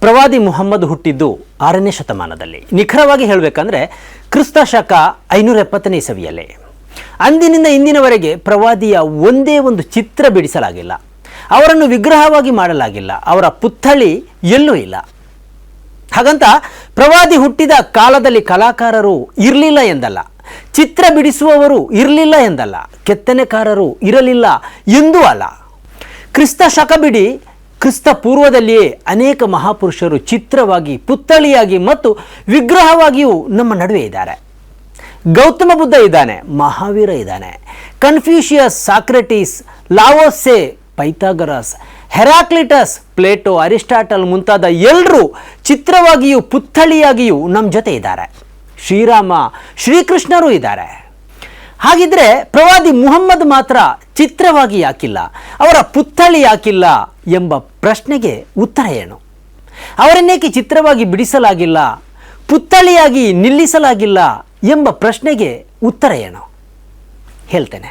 ಪ್ರವಾದಿ ಮುಹಮ್ಮದ್ ಹುಟ್ಟಿದ್ದು ಆರನೇ ಶತಮಾನದಲ್ಲಿ. ನಿಖರವಾಗಿ ಹೇಳಬೇಕಂದ್ರೆ ಕ್ರಿಸ್ತ ಶಕ ಐನೂರ ಎಪ್ಪತ್ತನೇ ಇಸವಿಯಲ್ಲಿ. ಅಂದಿನಿಂದ ಇಂದಿನವರೆಗೆ ಪ್ರವಾದಿಯ ಒಂದೇ ಒಂದು ಚಿತ್ರ ಬಿಡಿಸಲಾಗಿಲ್ಲ. ಅವರನ್ನು ವಿಗ್ರಹವಾಗಿ ಮಾಡಲಾಗಿಲ್ಲ. ಅವರ ಪುತ್ಥಳಿ ಎಲ್ಲೂ ಇಲ್ಲ. ಹಾಗಂತ ಪ್ರವಾದಿ ಹುಟ್ಟಿದ ಕಾಲದಲ್ಲಿ ಕಲಾಕಾರರು ಇರಲಿಲ್ಲ ಎಂದಲ್ಲ. ಚಿತ್ರ ಬಿಡಿಸುವವರು ಇರಲಿಲ್ಲ ಎಂದಲ್ಲ. ಕೆತ್ತನೆಕಾರರು ಇರಲಿಲ್ಲ ಎಂದೂ ಅಲ್ಲ. ಕ್ರಿಸ್ತ ಶಕ ಬಿಡಿ ಕ್ರಿಸ್ತ ಪೂರ್ವದಲ್ಲಿಯೇ ಅನೇಕ ಮಹಾಪುರುಷರು ಚಿತ್ರವಾಗಿ, ಪುತ್ಥಳಿಯಾಗಿ ಮತ್ತು ವಿಗ್ರಹವಾಗಿಯೂ ನಮ್ಮ ನಡುವೆ ಇದ್ದಾರೆ. ಗೌತಮ ಬುದ್ಧ ಇದ್ದಾನೆ, ಮಹಾವೀರ ಇದ್ದಾನೆ. Confucius, Socrates Lao Tse Pythagoras, Heraclitus, Plato, Aristotle ಮುಂತಾದ ಎಲ್ಲರೂ ಚಿತ್ರವಾಗಿಯೂ ಪುತ್ಥಳಿಯಾಗಿಯೂ ನಮ್ಮ ಜೊತೆ ಇದ್ದಾರೆ. ಶ್ರೀರಾಮ, ಶ್ರೀಕೃಷ್ಣರು ಇದ್ದಾರೆ. ಹಾಗಿದ್ರೆ ಪ್ರವಾದಿ ಮುಹಮ್ಮದ್ ಮಾತ್ರ ಚಿತ್ರವಾಗಿ ಯಾಕಿಲ್ಲ, ಅವರ ಪುತ್ಥಳಿ ಯಾಕಿಲ್ಲ ಎಂಬ ಪ್ರಶ್ನೆಗೆ ಉತ್ತರ ಏನು? ಅವರನ್ನೇಕೆ ಚಿತ್ರವಾಗಿ ಬಿಡಿಸಲಾಗಿಲ್ಲ, ಪುತ್ಥಳಿಯಾಗಿ ನಿಲ್ಲಿಸಲಾಗಿಲ್ಲ ಎಂಬ ಪ್ರಶ್ನೆಗೆ ಉತ್ತರ ಏನು? ಹೇಳ್ತೇನೆ.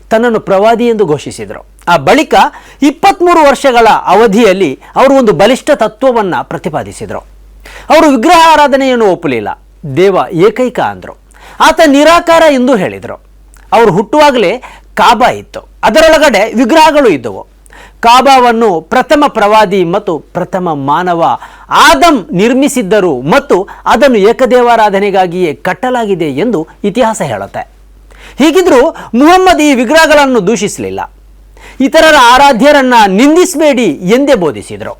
ತನ್ನನ್ನು ಪ್ರವಾದಿ ಎಂದು ಘೋಷಿಸಿದರು. ಆ ಬಳಿಕ ಇಪ್ಪತ್ತ್ಮೂರು ವರ್ಷಗಳ ಅವಧಿಯಲ್ಲಿ ಅವರು ಒಂದು ಬಲಿಷ್ಠ ತತ್ವವನ್ನು ಪ್ರತಿಪಾದಿಸಿದರು. ಅವರು ವಿಗ್ರಹ ಆರಾಧನೆಯನ್ನು ಒಪ್ಪಲಿಲ್ಲ. ದೇವ ಏಕೈಕ ಅಂದರು. ಆತ ನಿರಾಕಾರ ಎಂದು ಹೇಳಿದರು. ಅವರು ಹುಟ್ಟುವಾಗಲೇ ಕಾಬಾ ಇತ್ತು. ಅದರೊಳಗಡೆ ವಿಗ್ರಹಗಳು ಇದ್ದವು. ಕಾಬಾವನ್ನು ಪ್ರಥಮ ಪ್ರವಾದಿ ಮತ್ತು ಪ್ರಥಮ ಮಾನವ ಆದಂ ನಿರ್ಮಿಸಿದ್ದರು ಮತ್ತು ಅದನ್ನು ಏಕದೇವಾರಾಧನೆಗಾಗಿಯೇ ಕಟ್ಟಲಾಗಿದೆ ಎಂದು ಇತಿಹಾಸ ಹೇಳುತ್ತೆ. ಹೀಗಿದ್ರೂ ಮುಹಮ್ಮದ್ ಈ ವಿಗ್ರಹಗಳನ್ನು ದೂಷಿಸಲಿಲ್ಲ. ಇತರರ ಆರಾಧ್ಯರನ್ನ ನಿಂದಿಸಬೇಡಿ ಎಂದೇ ಬೋಧಿಸಿದರು.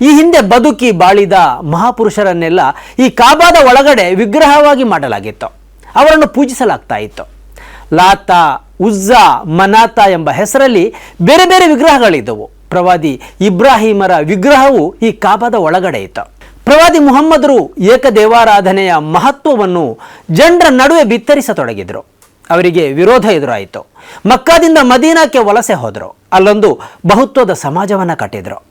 ಈ ಹಿಂದೆ ಬದುಕಿ ಬಾಳಿದ ಮಹಾಪುರುಷರನ್ನೆಲ್ಲ ಈ ಕಾಬಾದ ಒಳಗಡೆ ವಿಗ್ರಹವಾಗಿ ಮಾಡಲಾಗಿತ್ತು. ಅವರನ್ನು ಪೂಜಿಸಲಾಗ್ತಾ ಇತ್ತು. ಲಾತ, ಉಜ್ಜಾ, ಮನಾತ ಎಂಬ ಹೆಸರಲ್ಲಿ ಬೇರೆ ಬೇರೆ ವಿಗ್ರಹಗಳಿದ್ದವು. ಪ್ರವಾದಿ ಇಬ್ರಾಹಿಮರ ವಿಗ್ರಹವು ಈ ಕಾಬಾದ ಒಳಗಡೆ ಇತ್ತು. ಪ್ರವಾದಿ ಮುಹಮ್ಮದರು ಏಕದೇವಾರಾಧನೆಯ ಮಹತ್ವವನ್ನು ಜನರ ನಡುವೆ ಬಿತ್ತರಿಸತೊಡಗಿದರು. ಅವರಿಗೆ ವಿರೋಧ ಎದುರಾಯಿತು. ಮಕ್ಕಾದಿಂದ ಮದೀನಾಕ್ಕೆ ವಲಸೆ ಹೋದರು. ಅಲ್ಲೊಂದು ಬಹುತ್ವದ ಸಮಾಜವನ್ನು ಕಟ್ಟಿದರು.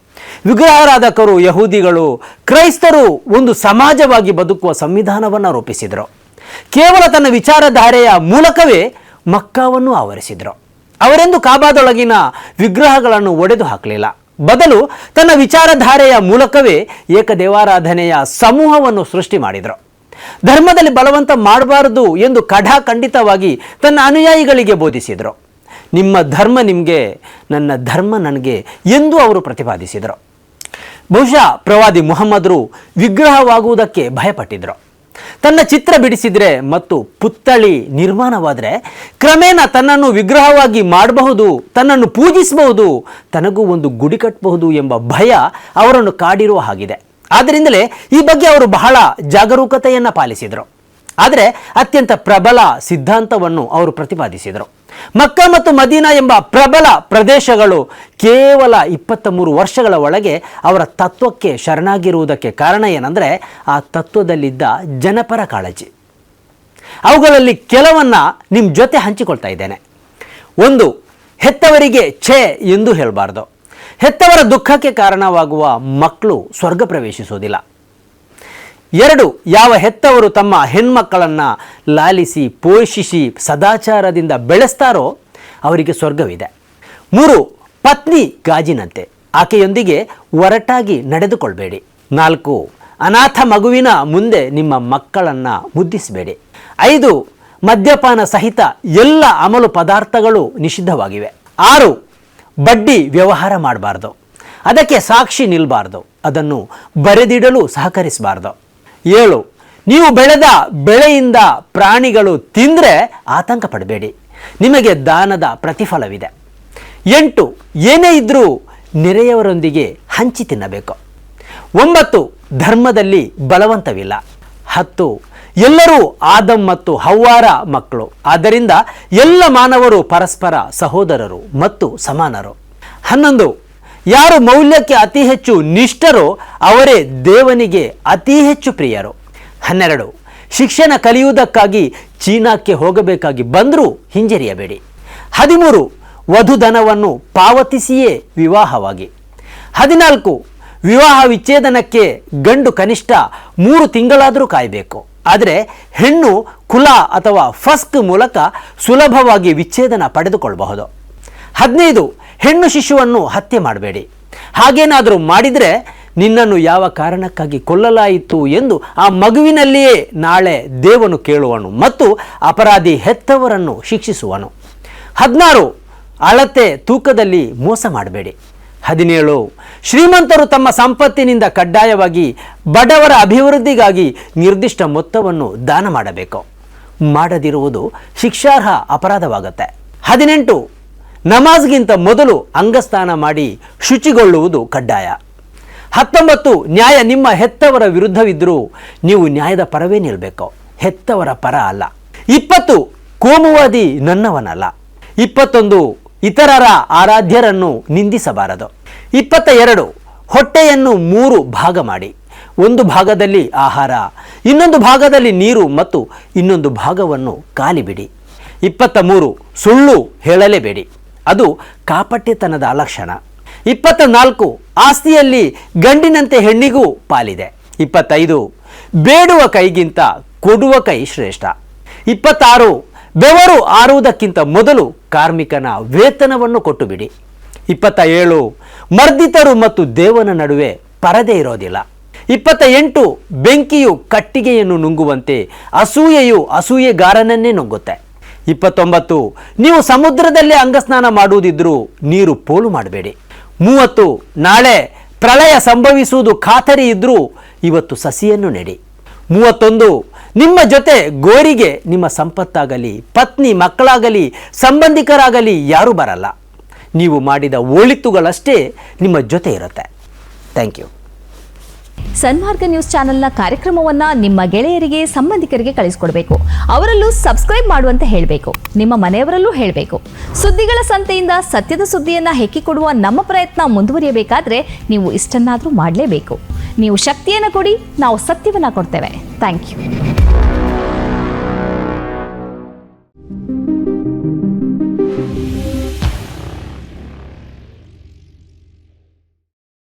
ವಿಗ್ರಹಾರಾಧಕರು, ಯಹೂದಿಗಳು, ಕ್ರೈಸ್ತರು ಒಂದು ಸಮಾಜವಾಗಿ ಬದುಕುವ ಸಂವಿಧಾನವನ್ನು ರೂಪಿಸಿದರು. ಕೇವಲ ತನ್ನ ವಿಚಾರಧಾರೆಯ ಮೂಲಕವೇ ಮಕ್ಕಾವನ್ನು ಆವರಿಸಿದರು. ಅವರೆಂದು ಕಾಬಾದೊಳಗಿನ ವಿಗ್ರಹಗಳನ್ನು ಒಡೆದು ಹಾಕಲಿಲ್ಲ. ಬದಲು ತನ್ನ ವಿಚಾರಧಾರೆಯ ಮೂಲಕವೇ ಏಕದೇವಾರಾಧನೆಯ ಸಮೂಹವನ್ನು ಸೃಷ್ಟಿ ಮಾಡಿದರು. ಧರ್ಮದಲ್ಲಿ ಬಲವಂತ ಮಾಡಬಾರದು ಎಂದು ಖಡಾಖಂಡಿತವಾಗಿ ತನ್ನ ಅನುಯಾಯಿಗಳಿಗೆ ಬೋಧಿಸಿದರು. ನಿಮ್ಮ ಧರ್ಮ ನಿಮಗೆ, ನನ್ನ ಧರ್ಮ ನನಗೆ ಎಂದು ಅವರು ಪ್ರತಿಪಾದಿಸಿದರು. ಬಹುಶಃ ಪ್ರವಾದಿ ಮುಹಮ್ಮದರು ವಿಗ್ರಹವಾಗುವುದಕ್ಕೆ ಭಯಪಟ್ಟಿದ್ರು ತನ್ನ ಚಿತ್ರ ಬಿಡಿಸಿದರೆ ಮತ್ತು ಪುತ್ಥಳಿ ನಿರ್ಮಾಣವಾದರೆ ಕ್ರಮೇಣ ತನ್ನನ್ನು ವಿಗ್ರಹವಾಗಿ ಮಾಡಬಹುದು, ತನ್ನನ್ನು ಪೂಜಿಸಬಹುದು, ತನಗೂ ಒಂದು ಗುಡಿ ಕಟ್ಟಬಹುದು ಎಂಬ ಭಯ ಅವರನ್ನು ಕಾಡಿರುವ ಹಾಗಿದೆ. ಆದ್ದರಿಂದಲೇ ಈ ಬಗ್ಗೆ ಅವರು ಬಹಳ ಜಾಗರೂಕತೆಯನ್ನು ಪಾಲಿಸಿದರು. ಆದರೆ ಅತ್ಯಂತ ಪ್ರಬಲ ಸಿದ್ಧಾಂತವನ್ನು ಅವರು ಪ್ರತಿಪಾದಿಸಿದರು. ಮಕ್ಕ ಮತ್ತು ಮದೀನಾ ಎಂಬ ಪ್ರಬಲ ಪ್ರದೇಶಗಳು ಕೇವಲ ಇಪ್ಪತ್ತ ಮೂರು ವರ್ಷಗಳ ಒಳಗೆ ಅವರ ತತ್ವಕ್ಕೆ ಶರಣಾಗಿರುವುದಕ್ಕೆ ಕಾರಣ ಏನಂದರೆ ಆ ತತ್ವದಲ್ಲಿದ್ದ ಜನಪರ ಕಾಳಜಿ. ಅವುಗಳಲ್ಲಿ ಕೆಲವನ್ನ ನಿಮ್ಮ ಜೊತೆ ಹಂಚಿಕೊಳ್ತಾ ಇದ್ದೇನೆ. ಒಂದು, ಹೆತ್ತವರಿಗೆ ಛೇ ಎಂದು ಹೇಳಬಾರ್ದು. ಹೆತ್ತವರ ದುಃಖಕ್ಕೆ ಕಾರಣವಾಗುವ ಮಕ್ಕಳು ಸ್ವರ್ಗ ಪ್ರವೇಶಿಸುವುದಿಲ್ಲ. ಎರಡು, ಯಾವ ಹೆತ್ತವರು ತಮ್ಮ ಹೆಣ್ಮಕ್ಕಳನ್ನು ಲಾಲಿಸಿ, ಪೋಷಿಸಿ, ಸದಾಚಾರದಿಂದ ಬೆಳೆಸ್ತಾರೋ ಅವರಿಗೆ ಸ್ವರ್ಗವಿದೆ. ಮೂರು, ಪತ್ನಿ ಗಾಜಿನಂತೆ. ಆಕೆಯೊಂದಿಗೆ ಒರಟಾಗಿ ನಡೆದುಕೊಳ್ಬೇಡಿ. ನಾಲ್ಕು, ಅನಾಥ ಮಗುವಿನ ಮುಂದೆ ನಿಮ್ಮ ಮಕ್ಕಳನ್ನು ಮುದ್ದಿಸಬೇಡಿ. ಐದು, ಮದ್ಯಪಾನ ಸಹಿತ ಎಲ್ಲ ಅಮಲು ಪದಾರ್ಥಗಳು ನಿಷಿದ್ಧವಾಗಿವೆ. ಆರು ಬಡ್ಡಿ ವ್ಯವಹಾರ ಮಾಡಬಾರ್ದು. ಅದಕ್ಕೆ ಸಾಕ್ಷಿ ನಿಲ್ಲಬಾರ್ದು ಅದನ್ನು ಬರೆದಿಡಲು ಸಹಕರಿಸಬಾರ್ದು. ಏಳು, ನೀವು ಬೆಳೆದ ಬೆಳೆಯಿಂದ ಪ್ರಾಣಿಗಳು ತಿಂದರೆ ಆತಂಕ ಪಡಬೇಡಿ. ನಿಮಗೆ ದಾನದ ಪ್ರತಿಫಲವಿದೆ. ಎಂಟು, ಏನೇ ಇದ್ದರೂ ನೆರೆಯವರೊಂದಿಗೆ ಹಂಚಿ ತಿನ್ನಬೇಕು. ಒಂಬತ್ತು, ಧರ್ಮದಲ್ಲಿ ಬಲವಂತವಿಲ್ಲ. ಹತ್ತು ಎಲ್ಲರೂ ಆದಂ ಮತ್ತು ಹವ್ವಾರ ಮಕ್ಕಳು. ಆದ್ದರಿಂದ ಎಲ್ಲ ಮಾನವರು ಪರಸ್ಪರ ಸಹೋದರರು ಮತ್ತು ಸಮಾನರು. ಹನ್ನೊಂದು, ಯಾರು ಮೌಲ್ಯಕ್ಕೆ ಅತಿ ಹೆಚ್ಚು ನಿಷ್ಠರೋ ಅವರೇ ದೇವನಿಗೆ ಅತಿ ಹೆಚ್ಚು ಪ್ರಿಯರು. ಹನ್ನೆರಡು, ಶಿಕ್ಷಣ ಕಲಿಯುವುದಕ್ಕಾಗಿ ಚೀನಾಕ್ಕೆ ಹೋಗಬೇಕಾಗಿ ಬಂದರೂ ಹಿಂಜರಿಯಬೇಡಿ. ಹದಿಮೂರು, ವಧುಧನವನ್ನು ಪಾವತಿಸಿಯೇ ವಿವಾಹವಾಗಿ. ಹದಿನಾಲ್ಕು, ವಿವಾಹ ವಿಚ್ಛೇದನಕ್ಕೆ ಗಂಡು ಕನಿಷ್ಠ ಮೂರು ತಿಂಗಳಾದರೂ ಕಾಯಬೇಕು. ಆದರೆ ಹೆಣ್ಣು ಕುಲ ಅಥವಾ ಫಸ್ಕ್ ಮೂಲಕ ಸುಲಭವಾಗಿ ವಿಚ್ಛೇದನ ಪಡೆದುಕೊಳ್ಳಬಹುದು ಹದಿನೈದು, ಹೆಣ್ಣು ಶಿಶುವನ್ನು ಹತ್ಯೆ ಮಾಡಬೇಡಿ. ಹಾಗೇನಾದರೂ ಮಾಡಿದರೆ ನಿನ್ನನ್ನು ಯಾವ ಕಾರಣಕ್ಕಾಗಿ ಕೊಲ್ಲಲಾಯಿತು ಎಂದು ಆ ಮಗುವಿನಲ್ಲಿಯೇ ನಾಳೆ ದೇವನು ಕೇಳುವನು ಮತ್ತು ಅಪರಾಧಿ ಹೆತ್ತವರನ್ನು ಶಿಕ್ಷಿಸುವನು. ಹದಿನಾರು, ಅಳತೆ ತೂಕದಲ್ಲಿ ಮೋಸ ಮಾಡಬೇಡಿ. ಹದಿನೇಳು. ಶ್ರೀಮಂತರು ತಮ್ಮ ಸಂಪತ್ತಿನಿಂದ ಕಡ್ಡಾಯವಾಗಿ ಬಡವರ ಅಭಿವೃದ್ಧಿಗಾಗಿ ನಿರ್ದಿಷ್ಟ ಮೊತ್ತವನ್ನು ದಾನ ಮಾಡಬೇಕು. ಮಾಡದಿರುವುದು ಶಿಕ್ಷಾರ್ಹ ಅಪರಾಧವಾಗುತ್ತೆ. ಹದಿನೆಂಟು. ನಮಾಜ್ಗಿಂತ ಮೊದಲು ಅಂಗಸ್ಥಾನ ಮಾಡಿ ಶುಚಿಗೊಳ್ಳುವುದು ಕಡ್ಡಾಯ. ಹತ್ತೊಂಬತ್ತು. ನ್ಯಾಯ ನಿಮ್ಮ ಹೆತ್ತವರ ವಿರುದ್ಧವಿದ್ದರೂ ನೀವು ನ್ಯಾಯದ ಪರವೇ ನಿಲ್ಲಬೇಕು ಹೆತ್ತವರ ಪರ ಅಲ್ಲ. ಇಪ್ಪತ್ತು. ಕೋಮುವಾದಿ ನನ್ನವನಲ್ಲ. ಇಪ್ಪತ್ತೊಂದು. ಇತರರ ಆರಾಧ್ಯರನ್ನು ನಿಂದಿಸಬಾರದು. ಇಪ್ಪತ್ತ ಎರಡು ಹೊಟ್ಟೆಯನ್ನು ಮೂರು ಭಾಗ ಮಾಡಿ. ಒಂದು ಭಾಗದಲ್ಲಿ ಆಹಾರ, ಇನ್ನೊಂದು ಭಾಗದಲ್ಲಿ ನೀರು ಮತ್ತು ಇನ್ನೊಂದು ಭಾಗವನ್ನು ಕಾಲಿಬಿಡಿ. ಇಪ್ಪತ್ತ ಮೂರು ಸುಳ್ಳು ಹೇಳಲೇಬೇಡಿ. ಅದು ಕಾಪಟ್ಯತನದ ಲಕ್ಷಣ. ಇಪ್ಪತ್ತ ನಾಲ್ಕು ಆಸ್ತಿಯಲ್ಲಿ ಗಂಡಿನಂತೆ ಹೆಣ್ಣಿಗೂ ಪಾಲಿದೆ. ಇಪ್ಪತ್ತೈದು, ಬೇಡುವ ಕೈಗಿಂತ ಕೊಡುವ ಕೈ ಶ್ರೇಷ್ಠ. ಇಪ್ಪತ್ತಾರು, ಬೆವರು ಆರುವುದಕ್ಕಿಂತ ಮೊದಲು ಕಾರ್ಮಿಕನ ವೇತನವನ್ನು ಕೊಟ್ಟು ಬಿಡಿ ಇಪ್ಪತ್ತ ಏಳು ಮರ್ದಿತರು ಮತ್ತು ದೇವನ ನಡುವೆ ಪರದೆ ಇರೋದಿಲ್ಲ. ಇಪ್ಪತ್ತ ಎಂಟು ಬೆಂಕಿಯು ಕಟ್ಟಿಗೆಯನ್ನು ನುಂಗುವಂತೆ ಅಸೂಯೆಯು ಅಸೂಯೆಗಾರನನ್ನೇ ನುಂಗುತ್ತೆ. ಇಪ್ಪತ್ತೊಂಬತ್ತು, ನೀವು ಸಮುದ್ರದಲ್ಲೇ ಅಂಗಸ್ನಾನ ಮಾಡುವುದಿದ್ರೂ ನೀರು ಪೋಲು ಮಾಡಬೇಡಿ. ಮೂವತ್ತು, ನಾಳೆ ಪ್ರಳಯ ಸಂಭವಿಸುವುದು ಖಾತರಿ ಇದ್ದರೂ ಇವತ್ತು ಸಸಿಯನ್ನು ನೆಡಿ. ಮೂವತ್ತೊಂದು ನಿಮ್ಮ ಜೊತೆ ಗೋರಿಗೆ ನಿಮ್ಮ ಸಂಪತ್ತಾಗಲಿ, ಪತ್ನಿ ಮಕ್ಕಳಾಗಲಿ, ಸಂಬಂಧಿಕರಾಗಲಿ ಯಾರೂ ಬರಲ್ಲ. ನೀವು ಮಾಡಿದ ಒಳಿತುಗಳಷ್ಟೇ ನಿಮ್ಮ ಜೊತೆ ಇರುತ್ತೆ. ಥ್ಯಾಂಕ್ ಯು ಸನ್ಮಾರ್ಗ ನ್ಯೂಸ್ ಚಾನೆಲ್ನ ಕಾರ್ಯಕ್ರಮವನ್ನು ನಿಮ್ಮ ಗೆಳೆಯರಿಗೆ, ಸಂಬಂಧಿಕರಿಗೆ ಕಳಿಸ್ಕೊಡ್ಬೇಕು. ಅವರಲ್ಲೂ ಸಬ್ಸ್ಕ್ರೈಬ್ ಮಾಡುವಂತೆ ಹೇಳಬೇಕು. ನಿಮ್ಮ ಮನೆಯವರಲ್ಲೂ ಹೇಳಬೇಕು. ಸುದ್ದಿಗಳ ಸಂತೆಯಿಂದ ಸತ್ಯದ ಸುದ್ದಿಯನ್ನು ಹೆಕ್ಕಿಕೊಡುವ ನಮ್ಮ ಪ್ರಯತ್ನ ಮುಂದುವರಿಯಬೇಕಾದ್ರೆ ನೀವು ಇಷ್ಟನ್ನಾದರೂ ಮಾಡಲೇಬೇಕು. ನೀವು ಶಕ್ತಿಯನ್ನು ಕೊಡಿ, ನಾವು ಸತ್ಯವನ್ನು ಕೊಡ್ತೇವೆ. Thank you